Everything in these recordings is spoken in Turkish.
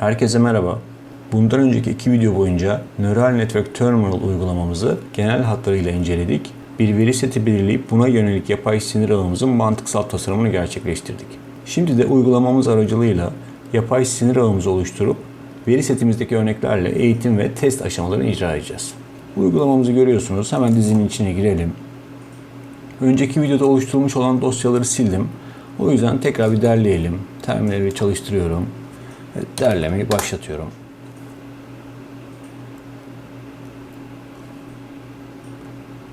Herkese merhaba. Bundan önceki iki video boyunca Neural Network Terminal uygulamamızı genel hatlarıyla inceledik. Bir veri seti belirleyip buna yönelik yapay sinir ağımızın mantıksal tasarımını gerçekleştirdik. Şimdi de uygulamamız aracılığıyla yapay sinir ağımızı oluşturup veri setimizdeki örneklerle eğitim ve test aşamalarını icra edeceğiz. Uygulamamızı görüyorsunuz. Hemen dizinin içine girelim. Önceki videoda oluşturulmuş olan dosyaları sildim. O yüzden tekrar bir derleyelim. Terminali çalıştırıyorum. Ve Derlemeyi başlatıyorum.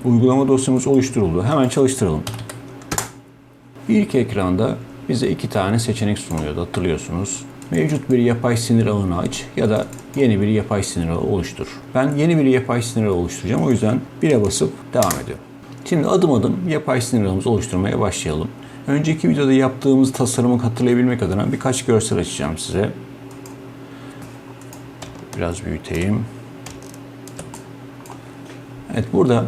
Uygulama dosyamız oluşturuldu. Hemen çalıştıralım. İlk ekranda bize iki tane seçenek sunuyordu hatırlıyorsunuz. Mevcut bir yapay sinir ağını aç ya da yeni bir yapay sinir ağı oluştur. Ben yeni bir yapay sinir ağı oluşturacağım. O yüzden 1'e basıp devam ediyorum. Şimdi adım adım yapay sinir ağımızı oluşturmaya başlayalım. Önceki videoda yaptığımız tasarımı hatırlayabilmek adına birkaç görsel açacağım size. Biraz büyüteyim. Evet burada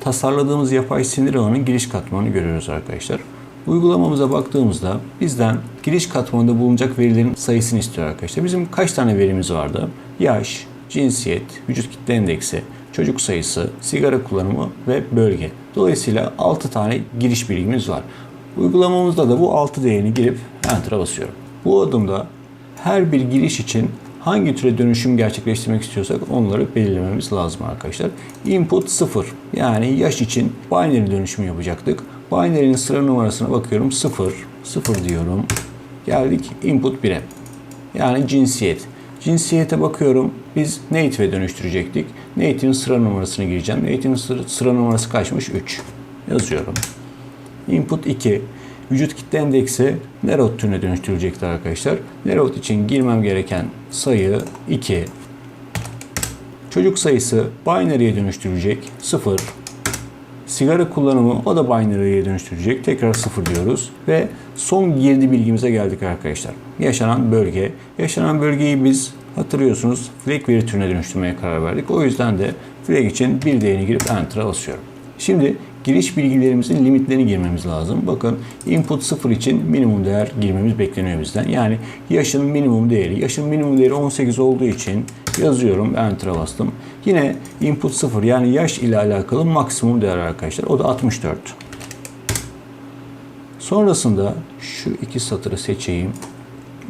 tasarladığımız yapay sinir ağının giriş katmanını görüyoruz arkadaşlar. Uygulamamıza baktığımızda bizden giriş katmanında bulunacak verilerin sayısını istiyor arkadaşlar. Bizim kaç tane verimiz vardı? Yaş, cinsiyet, vücut kitle endeksi, çocuk sayısı, sigara kullanımı ve bölge. Dolayısıyla 6 tane giriş bilgimiz var. Uygulamamızda da bu 6 değerini girip Enter'a basıyorum. Bu adımda her bir giriş için hangi türe dönüşüm gerçekleştirmek istiyorsak onları belirlememiz lazım arkadaşlar. Input 0 yani yaş için binary dönüşümü yapacaktık. Binary'nin sıra numarasına bakıyorum 0, 0 diyorum. Geldik input 1'e. Yani cinsiyet. Cinsiyete bakıyorum. Biz native'e dönüştürecektik. Native'in sıra numarasını gireceğim. Native'in sıra, sıra numarası kaçmış? 3. Yazıyorum. Input 2. Vücut kitle endeksi Nerot türüne dönüştürülecektir arkadaşlar. Nerot için girmem gereken sayı 2. Çocuk sayısı binary'e dönüştürülecek 0. Sigara kullanımı o da binary'e dönüştürecek. Tekrar 0 diyoruz. Ve son girdi bilgimize geldik arkadaşlar. Yaşanan bölge. Yaşanan bölgeyi biz hatırlıyorsunuz flag veri türüne dönüştürmeye karar verdik. O yüzden de flag için bir değerini girip enter'a basıyorum. Şimdi giriş bilgilerimizin limitlerini girmemiz lazım. Bakın input 0 için minimum değer girmemiz bekleniyor bizden. Yani yaşın minimum değeri. Yaşın minimum değeri 18 olduğu için yazıyorum. Enter'a bastım. Yine input 0 yani yaş ile alakalı maksimum değer arkadaşlar. O da 64. Sonrasında şu iki satırı seçeyim.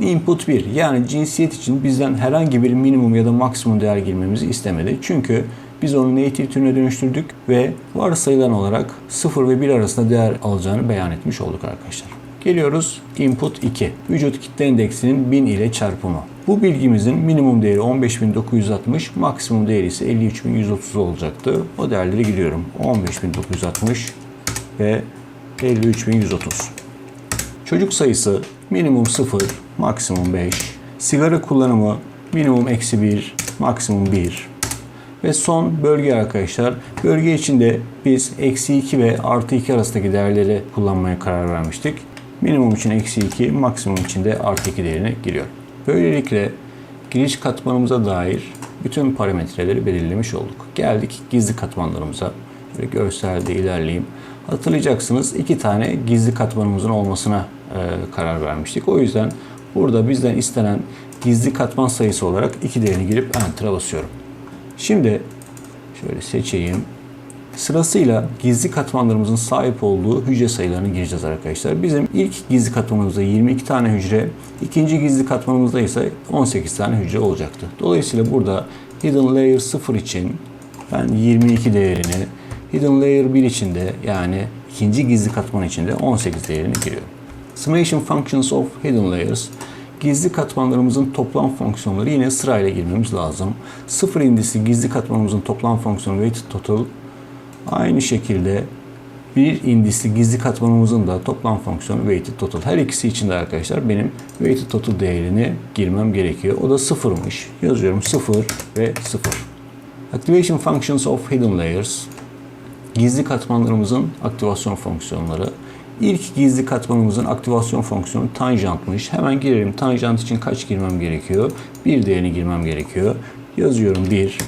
Input 1 yani cinsiyet için bizden herhangi bir minimum ya da maksimum değer girmemizi istemedi. Çünkü biz onu native türüne dönüştürdük ve varsayılan olarak 0 ve 1 arasında değer alacağını beyan etmiş olduk arkadaşlar. Geliyoruz input 2. Vücut kitle endeksinin 1000 ile çarpımı. Bu bilgimizin minimum değeri 15960, maksimum değeri ise 53130 olacaktı. O değerleri giriyorum. 15960 ve 53130. Çocuk sayısı minimum 0, maksimum 5. Sigara kullanımı minimum eksi 1, maksimum 1. Ve son bölge arkadaşlar. Bölge içinde biz eksi 2 ve artı 2 arasındaki değerleri kullanmaya karar vermiştik. Minimum için eksi 2, maksimum için de artı 2 değerini giriyor. Böylelikle giriş katmanımıza dair bütün parametreleri belirlemiş olduk. Geldik gizli katmanlarımıza. Şöyle görselde ilerleyeyim. Hatırlayacaksınız iki tane gizli katmanımızın olmasına e, karar vermiştik. O yüzden burada bizden istenen gizli katman sayısı olarak iki değerini girip Enter'a basıyorum. Şimdi şöyle seçeyim. Sırasıyla gizli katmanlarımızın sahip olduğu hücre sayılarını gireceğiz arkadaşlar. Bizim ilk gizli katmanımızda 22 tane hücre, ikinci gizli katmanımızda ise 18 tane hücre olacaktı. Dolayısıyla burada Hidden Layer 0 için ben 22 değerini, Hidden Layer 1 için de yani ikinci gizli katman için de 18 değerini giriyorum. Summation Functions of Hidden Layers gizli katmanlarımızın toplam fonksiyonları yine sırayla girmemiz lazım. Sıfır indisi gizli katmanımızın toplam fonksiyonu weighted total aynı şekilde bir indisli gizli katmanımızın da toplam fonksiyonu weighted total. Her ikisi için de arkadaşlar benim weighted total değerini girmem gerekiyor. O da sıfırmış. Yazıyorum sıfır ve sıfır. Activation functions of hidden layers gizli katmanlarımızın aktivasyon fonksiyonları. İlk gizli katmanımızın aktivasyon fonksiyonu tanjantmış. Hemen girelim. Tanjant için kaç girmem gerekiyor? Bir değerini girmem gerekiyor. Yazıyorum 1.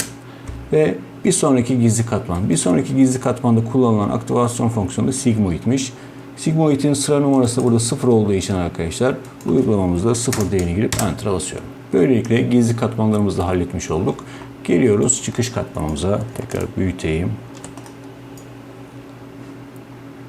Ve bir sonraki gizli katman. Bir sonraki gizli katmanda kullanılan aktivasyon fonksiyonu da sigmoidmiş. Sigmoid'in sıra numarası burada 0 olduğu için arkadaşlar uygulamamızda 0 değerini girip Enter'a basıyorum. Böylelikle gizli katmanlarımızı da halletmiş olduk. Geliyoruz çıkış katmanımıza. Tekrar büyüteyim.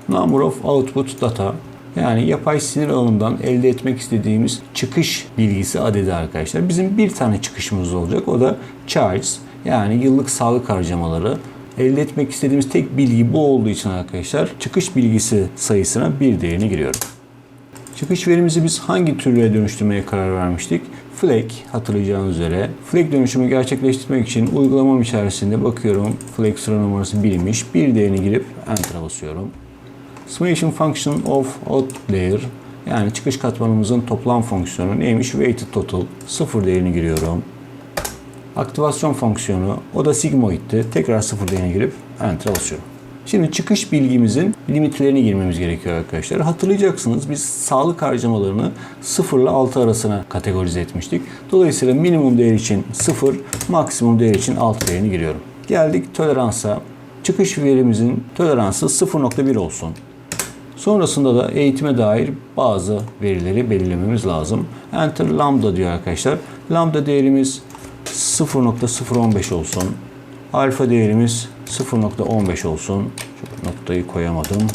Number of output data yani yapay sinir ağından elde etmek istediğimiz çıkış bilgisi adedi arkadaşlar. Bizim bir tane çıkışımız olacak. O da charges yani yıllık sağlık harcamaları. Elde etmek istediğimiz tek bilgi bu olduğu için arkadaşlar çıkış bilgisi sayısına bir değerini giriyorum. Çıkış verimizi biz hangi türe dönüştürmeye karar vermiştik? Flag hatırlayacağınız üzere. Flag dönüşümü gerçekleştirmek için uygulamam içerisinde bakıyorum. Flag sıra numarası 1'miş. Bir değerini girip Enter'a basıyorum. Summation function of out layer yani çıkış katmanımızın toplam fonksiyonu neymiş? Weighted total. Sıfır değerini giriyorum. Aktivasyon fonksiyonu o da sigmoid'ti. Tekrar sıfır değerini girip Enter'a basıyorum. Şimdi çıkış bilgimizin limitlerini girmemiz gerekiyor arkadaşlar. Hatırlayacaksınız biz sağlık harcamalarını 0 ile 6 arasına kategorize etmiştik. Dolayısıyla minimum değer için 0, maksimum değer için 6 değerini giriyorum. Geldik toleransa. Çıkış verimizin toleransı 0.1 olsun. Sonrasında da eğitime dair bazı verileri belirlememiz lazım. Enter lambda diyor arkadaşlar. Lambda değerimiz 0.015 olsun. Alfa değerimiz 0.15 olsun. Şu noktayı koyamadım.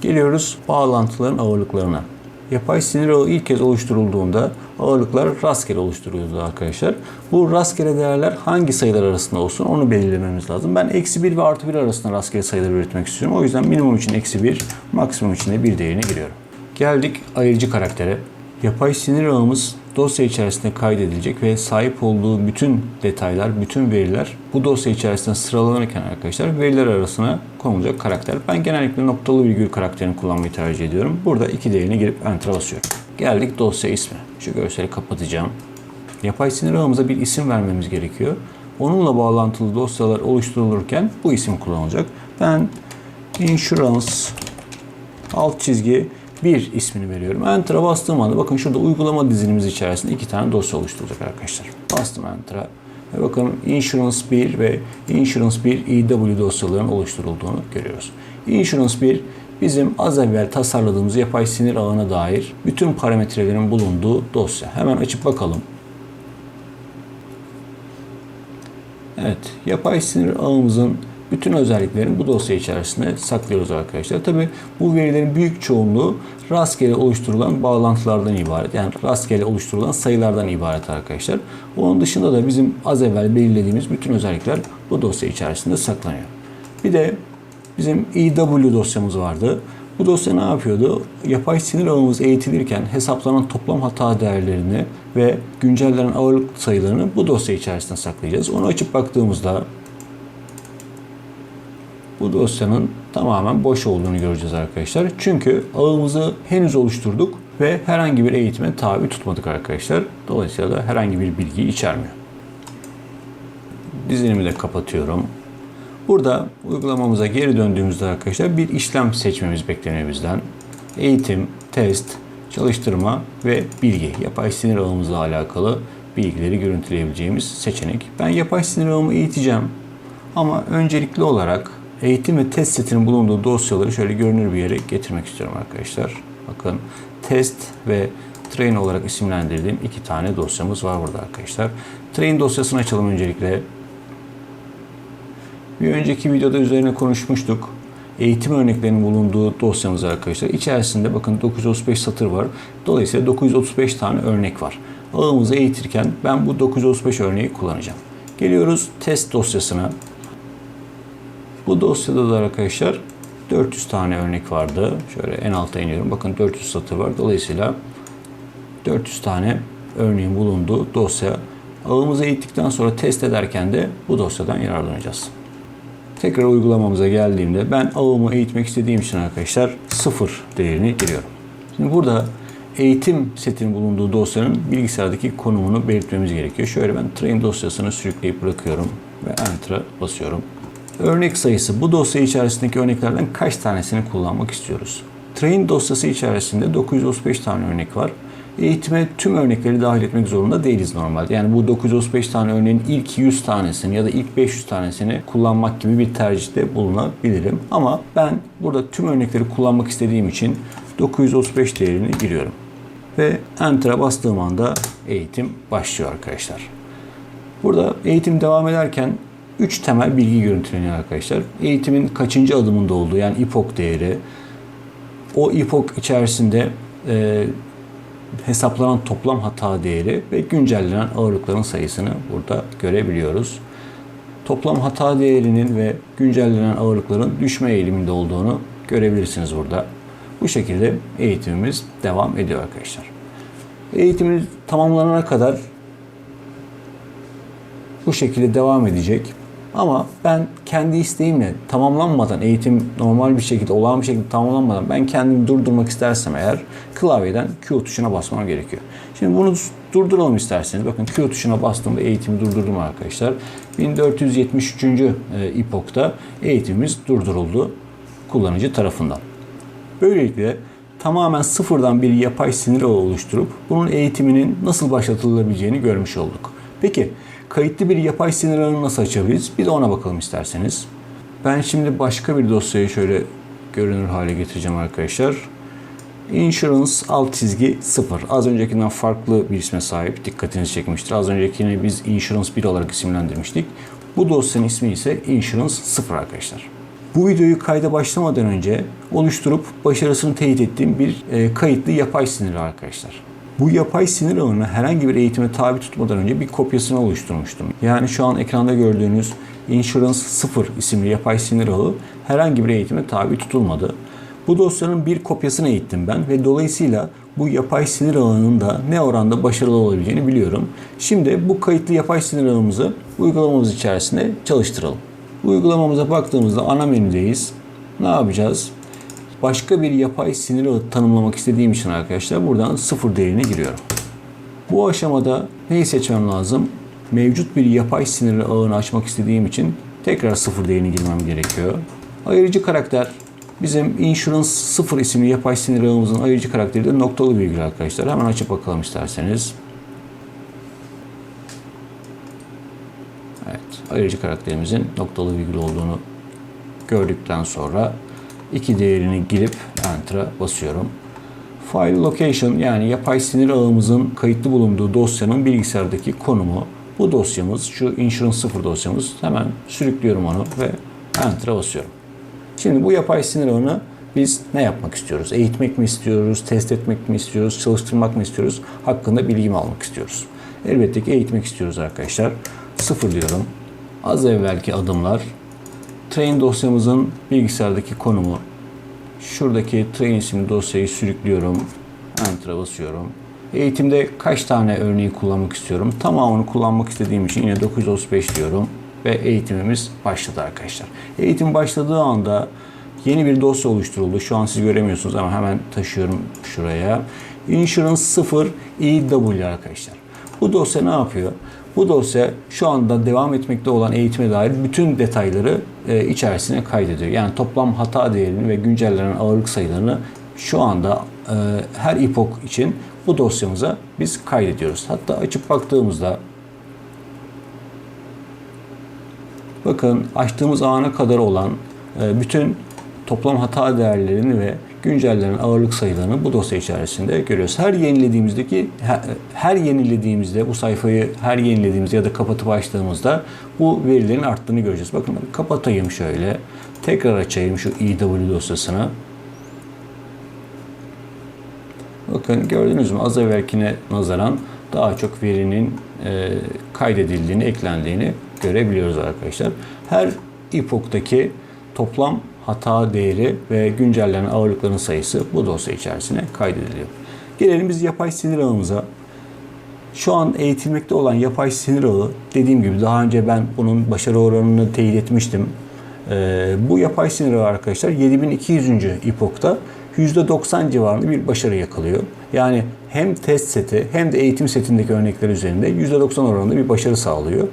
Geliyoruz bağlantıların ağırlıklarına. Yapay sinir ağı ilk kez oluşturulduğunda ağırlıklar rastgele oluşturuluyordu arkadaşlar. Bu rastgele değerler hangi sayılar arasında olsun onu belirlememiz lazım. Ben eksi 1 ve artı 1 arasında rastgele sayılar üretmek istiyorum. O yüzden minimum için eksi 1, maksimum için de 1 değerini giriyorum. Geldik ayırıcı karaktere. Yapay sinir ağımız dosya içerisinde kaydedilecek ve sahip olduğu bütün detaylar, bütün veriler bu dosya içerisinde sıralanırken arkadaşlar veriler arasına konulacak karakter. Ben genellikle noktalı virgül karakterini kullanmayı tercih ediyorum. Burada iki değerini girip enter basıyorum. Geldik dosya ismi. Şu görseli kapatacağım. Yapay sinir ağımıza bir isim vermemiz gerekiyor. Onunla bağlantılı dosyalar oluşturulurken bu isim kullanılacak. Ben insurance alt çizgi bir ismini veriyorum. Enter'a bastığım anda bakın şurada uygulama dizinimiz içerisinde iki tane dosya oluşturacak arkadaşlar. Bastım Enter'a. Ve bakın Insurance 1 ve Insurance 1 EW dosyalarının oluşturulduğunu görüyoruz. Insurance 1 bizim az evvel tasarladığımız yapay sinir ağına dair bütün parametrelerin bulunduğu dosya. Hemen açıp bakalım. Evet, yapay sinir ağımızın bütün özelliklerini bu dosya içerisinde saklıyoruz arkadaşlar. Tabi bu verilerin büyük çoğunluğu rastgele oluşturulan bağlantılardan ibaret. Yani rastgele oluşturulan sayılardan ibaret arkadaşlar. Onun dışında da bizim az evvel belirlediğimiz bütün özellikler bu dosya içerisinde saklanıyor. Bir de bizim EW dosyamız vardı. Bu dosya ne yapıyordu? Yapay sinir ağımız eğitilirken hesaplanan toplam hata değerlerini ve güncellenen ağırlık sayılarını bu dosya içerisinde saklayacağız. Onu açıp baktığımızda bu dosyanın tamamen boş olduğunu göreceğiz arkadaşlar. Çünkü ağımızı henüz oluşturduk ve herhangi bir eğitime tabi tutmadık arkadaşlar. Dolayısıyla da herhangi bir bilgi içermiyor. Dizinimi de kapatıyorum. Burada uygulamamıza geri döndüğümüzde arkadaşlar bir işlem seçmemiz bekleniyor bizden. Eğitim, test, çalıştırma ve bilgi. Yapay sinir ağımızla alakalı bilgileri görüntüleyebileceğimiz seçenek. Ben yapay sinir ağımı eğiteceğim. Ama öncelikli olarak eğitim ve test setinin bulunduğu dosyaları şöyle görünür bir yere getirmek istiyorum arkadaşlar. Bakın test ve train olarak isimlendirdiğim iki tane dosyamız var burada arkadaşlar. Train dosyasını açalım öncelikle. Bir önceki videoda üzerine konuşmuştuk. Eğitim örneklerinin bulunduğu dosyamız arkadaşlar. İçerisinde bakın 935 satır var. Dolayısıyla 935 tane örnek var. Ağımızı eğitirken ben bu 935 örneği kullanacağım. Geliyoruz test dosyasına. Bu dosyada da arkadaşlar 400 tane örnek vardı. Şöyle en alta iniyorum. Bakın 400 satır var. Dolayısıyla 400 tane örneğin bulunduğu dosya. Ağımızı eğittikten sonra test ederken de bu dosyadan yararlanacağız. Tekrar uygulamamıza geldiğimde ben ağımı eğitmek istediğim için arkadaşlar sıfır değerini giriyorum. Şimdi burada eğitim setinin bulunduğu dosyanın bilgisayardaki konumunu belirtmemiz gerekiyor. Şöyle ben train dosyasını sürükleyip bırakıyorum ve enter'a basıyorum. Örnek sayısı bu dosya içerisindeki örneklerden kaç tanesini kullanmak istiyoruz? Train dosyası içerisinde 935 tane örnek var. Eğitime tüm örnekleri dahil etmek zorunda değiliz normalde. Yani bu 935 tane örneğin ilk 100 tanesini ya da ilk 500 tanesini kullanmak gibi bir tercihte bulunabilirim. Ama ben burada tüm örnekleri kullanmak istediğim için 935 değerini giriyorum. Ve Enter'a bastığım anda eğitim başlıyor arkadaşlar. Burada eğitim devam ederken 3 temel bilgi görüntüleniyor arkadaşlar. Eğitimin kaçıncı adımında olduğu yani IPOK değeri, o IPOK içerisinde e, hesaplanan toplam hata değeri ve güncellenen ağırlıkların sayısını burada görebiliyoruz. Toplam hata değerinin ve güncellenen ağırlıkların düşme eğiliminde olduğunu görebilirsiniz burada. Bu şekilde eğitimimiz devam ediyor arkadaşlar. Eğitimimiz tamamlanana kadar bu şekilde devam edecek. Ama ben kendi isteğimle tamamlanmadan, eğitim normal bir şekilde, olağan bir şekilde tamamlanmadan ben kendimi durdurmak istersem eğer klavyeden Q tuşuna basmam gerekiyor. Şimdi bunu durduralım isterseniz. Bakın Q tuşuna bastığımda eğitimi durdurdum arkadaşlar. 1473. İPOK'ta eğitimimiz durduruldu kullanıcı tarafından. Böylelikle tamamen sıfırdan bir yapay sinir oluşturup bunun eğitiminin nasıl başlatılabileceğini görmüş olduk. Peki kayıtlı bir yapay sinir ağını nasıl açabiliriz? Bir de ona bakalım isterseniz. Ben şimdi başka bir dosyayı şöyle görünür hale getireceğim arkadaşlar. Insurance alt çizgi 0. Az öncekinden farklı bir isme sahip. Dikkatinizi çekmiştir. Az öncekini biz Insurance 1 olarak isimlendirmiştik. Bu dosyanın ismi ise Insurance 0 arkadaşlar. Bu videoyu kayda başlamadan önce oluşturup başarısını teyit ettiğim bir e, kayıtlı yapay sinir arkadaşlar. Bu yapay sinir ağını herhangi bir eğitime tabi tutmadan önce bir kopyasını oluşturmuştum. Yani şu an ekranda gördüğünüz Insurance 0 isimli yapay sinir ağı herhangi bir eğitime tabi tutulmadı. Bu dosyanın bir kopyasını eğittim ben ve dolayısıyla bu yapay sinir ağının da ne oranda başarılı olabileceğini biliyorum. Şimdi bu kayıtlı yapay sinir ağımızı uygulamamız içerisinde çalıştıralım. Uygulamamıza baktığımızda ana menüdeyiz. Ne yapacağız? Başka bir yapay sinir ağı tanımlamak istediğim için arkadaşlar buradan sıfır değerine giriyorum. Bu aşamada neyi seçmem lazım? Mevcut bir yapay sinir ağını açmak istediğim için tekrar sıfır değerini girmem gerekiyor. Ayırıcı karakter bizim Insurance 0 isimli yapay sinir ağımızın ayırıcı karakteri de noktalı virgül arkadaşlar. Hemen açıp bakalım isterseniz. Evet, ayırıcı karakterimizin noktalı virgül olduğunu gördükten sonra iki değerini girip Enter'a basıyorum. File location yani yapay sinir ağımızın kayıtlı bulunduğu dosyanın bilgisayardaki konumu. Bu dosyamız, şu Insurance 0 dosyamız. Hemen sürüklüyorum onu ve Enter'a basıyorum. Şimdi bu yapay sinir ağını biz ne yapmak istiyoruz? Eğitmek mi istiyoruz? Test etmek mi istiyoruz? Çalıştırmak mı istiyoruz? Hakkında bilgimi almak istiyoruz. Elbette ki eğitmek istiyoruz arkadaşlar. Sıfır diyorum. Az evvelki adımlar. Train dosyamızın bilgisayardaki konumu. Şuradaki train isimli dosyayı sürüklüyorum. Enter'a basıyorum. Eğitimde kaç tane örneği kullanmak istiyorum? Tamamını kullanmak istediğim için yine 935 diyorum. Ve eğitimimiz başladı arkadaşlar. Eğitim başladığı anda yeni bir dosya oluşturuldu. Şu an siz göremiyorsunuz ama hemen taşıyorum şuraya. Insurance 0 EW arkadaşlar. Bu dosya ne yapıyor? Bu dosya şu anda devam etmekte olan eğitime dair bütün detayları e, içerisine kaydediyor. Yani toplam hata değerini ve güncellenen ağırlık sayılarını şu anda e, her ipok için bu dosyamıza biz kaydediyoruz. Hatta açıp baktığımızda bakın açtığımız ana kadar olan e, bütün toplam hata değerlerini ve güncellenen ağırlık sayılarını bu dosya içerisinde görüyoruz. Her yenilediğimizdeki her yenilediğimizde bu sayfayı her yenilediğimizde ya da kapatıp açtığımızda bu verilerin arttığını göreceğiz. Bakın kapatayım şöyle. Tekrar açayım şu EW dosyasını. Bakın gördünüz mü az evvelkine nazaran daha çok verinin e, kaydedildiğini, eklendiğini görebiliyoruz arkadaşlar. Her epoktaki toplam hata değeri ve güncellenen ağırlıkların sayısı bu dosya içerisine kaydediliyor. Gelelim biz yapay sinir ağımıza. Şu an eğitilmekte olan yapay sinir ağı dediğim gibi daha önce ben bunun başarı oranını teyit etmiştim. Ee, bu yapay sinir ağı arkadaşlar 7200. ipokta %90 civarında bir başarı yakalıyor. Yani hem test seti hem de eğitim setindeki örnekler üzerinde %90 oranında bir başarı sağlıyor.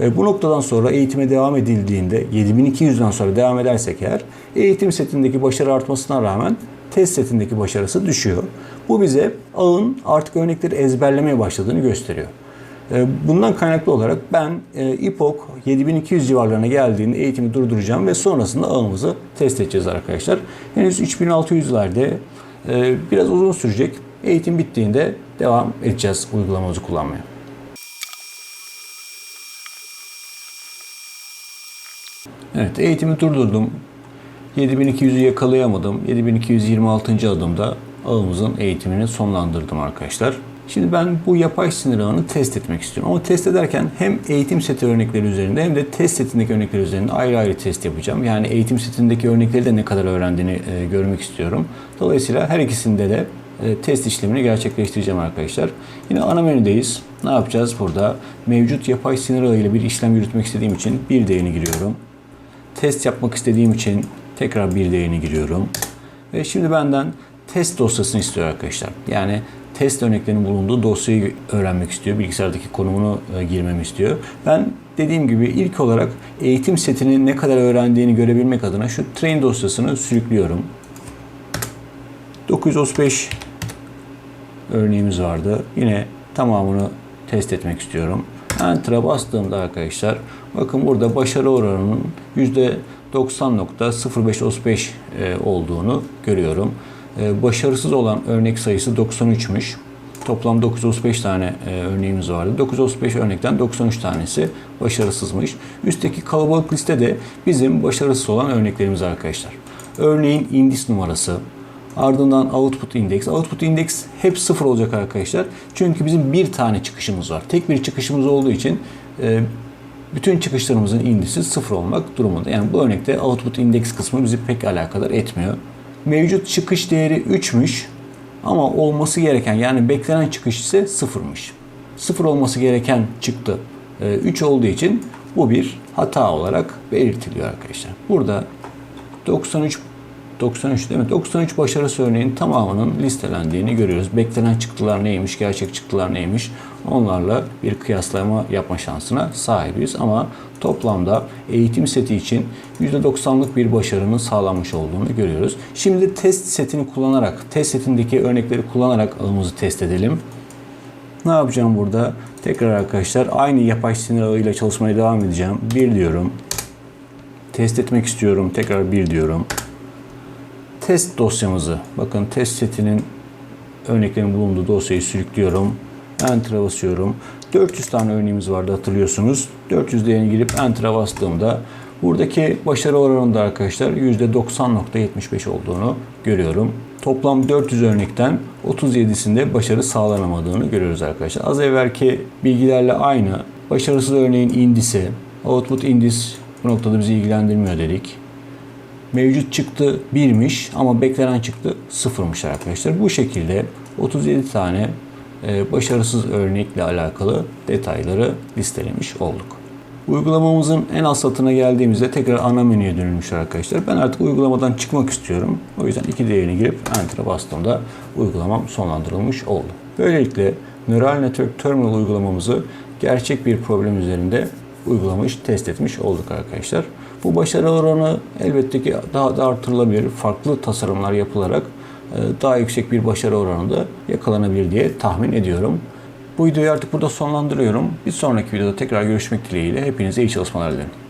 E, bu noktadan sonra eğitime devam edildiğinde 7200'den sonra devam edersek eğer eğitim setindeki başarı artmasına rağmen test setindeki başarısı düşüyor. Bu bize ağın artık örnekleri ezberlemeye başladığını gösteriyor. E, bundan kaynaklı olarak ben e, İPOK 7200 civarlarına geldiğinde eğitimi durduracağım ve sonrasında ağımızı test edeceğiz arkadaşlar. Henüz 3600'lerde biraz uzun sürecek. Eğitim bittiğinde devam edeceğiz uygulamamızı kullanmaya. Evet eğitimi durdurdum. 7200'ü yakalayamadım. 7226. adımda ağımızın eğitimini sonlandırdım arkadaşlar. Şimdi ben bu yapay sinir ağını test etmek istiyorum. Ama test ederken hem eğitim seti örnekleri üzerinde hem de test setindeki örnekler üzerinde ayrı ayrı test yapacağım. Yani eğitim setindeki örnekleri de ne kadar öğrendiğini e, görmek istiyorum. Dolayısıyla her ikisinde de e, test işlemini gerçekleştireceğim arkadaşlar. Yine ana menüdeyiz. Ne yapacağız burada? Mevcut yapay sinir ağı ile bir işlem yürütmek istediğim için bir değerini giriyorum. Test yapmak istediğim için tekrar bir değerini giriyorum. Ve şimdi benden test dosyasını istiyor arkadaşlar. Yani test örneklerinin bulunduğu dosyayı öğrenmek istiyor. Bilgisayardaki konumunu e, girmemi istiyor. Ben dediğim gibi ilk olarak eğitim setinin ne kadar öğrendiğini görebilmek adına şu train dosyasını sürüklüyorum. 935 örneğimiz vardı. Yine tamamını test etmek istiyorum. Enter'a bastığımda arkadaşlar bakın burada başarı oranının %90.0535 e, olduğunu görüyorum. E, Başarısız olan örnek sayısı 93'müş. Toplam 935 tane e, örneğimiz vardı. 935 örnekten 93 tanesi başarısızmış. Üstteki kalabalık liste de bizim başarısız olan örneklerimiz arkadaşlar. Örneğin indis numarası, Ardından output index. Output index hep sıfır olacak arkadaşlar. Çünkü bizim bir tane çıkışımız var. Tek bir çıkışımız olduğu için e, bütün çıkışlarımızın indisi sıfır olmak durumunda. Yani bu örnekte output index kısmı bizi pek alakadar etmiyor. Mevcut çıkış değeri 3'müş ama olması gereken yani beklenen çıkış ise 0'mış. 0 olması gereken çıktı 3 olduğu için bu bir hata olarak belirtiliyor arkadaşlar. Burada 93 93 değil mi? 93 başarısı örneğin tamamının listelendiğini görüyoruz. Beklenen çıktılar neymiş, gerçek çıktılar neymiş onlarla bir kıyaslama yapma şansına sahibiz. Ama toplamda eğitim seti için %90'lık bir başarının sağlanmış olduğunu görüyoruz. Şimdi test setini kullanarak, test setindeki örnekleri kullanarak ağımızı test edelim. Ne yapacağım burada? Tekrar arkadaşlar aynı yapay sinir ağıyla çalışmaya devam edeceğim. Bir diyorum. Test etmek istiyorum. Tekrar bir diyorum test dosyamızı, bakın test setinin örneklerin bulunduğu dosyayı sürüklüyorum. Enter'a basıyorum. 400 tane örneğimiz vardı hatırlıyorsunuz. 400 değerini girip Enter'a bastığımda buradaki başarı oranında arkadaşlar %90.75 olduğunu görüyorum. Toplam 400 örnekten 37'sinde başarı sağlanamadığını görüyoruz arkadaşlar. Az evvelki bilgilerle aynı. Başarısız örneğin indisi, output indis bu noktada bizi ilgilendirmiyor dedik mevcut çıktı 1'miş ama beklenen çıktı 0'mış arkadaşlar. Bu şekilde 37 tane e, başarısız örnekle alakalı detayları listelemiş olduk. Uygulamamızın en alt satına geldiğimizde tekrar ana menüye dönülmüş arkadaşlar. Ben artık uygulamadan çıkmak istiyorum. O yüzden iki değerini girip Enter'a bastığımda uygulamam sonlandırılmış oldu. Böylelikle Neural Network Terminal uygulamamızı gerçek bir problem üzerinde uygulamış, test etmiş olduk arkadaşlar. Bu başarı oranı elbette ki daha da artırılabilir. Farklı tasarımlar yapılarak e, daha yüksek bir başarı oranı da yakalanabilir diye tahmin ediyorum. Bu videoyu artık burada sonlandırıyorum. Bir sonraki videoda tekrar görüşmek dileğiyle hepinize iyi çalışmalar dilerim.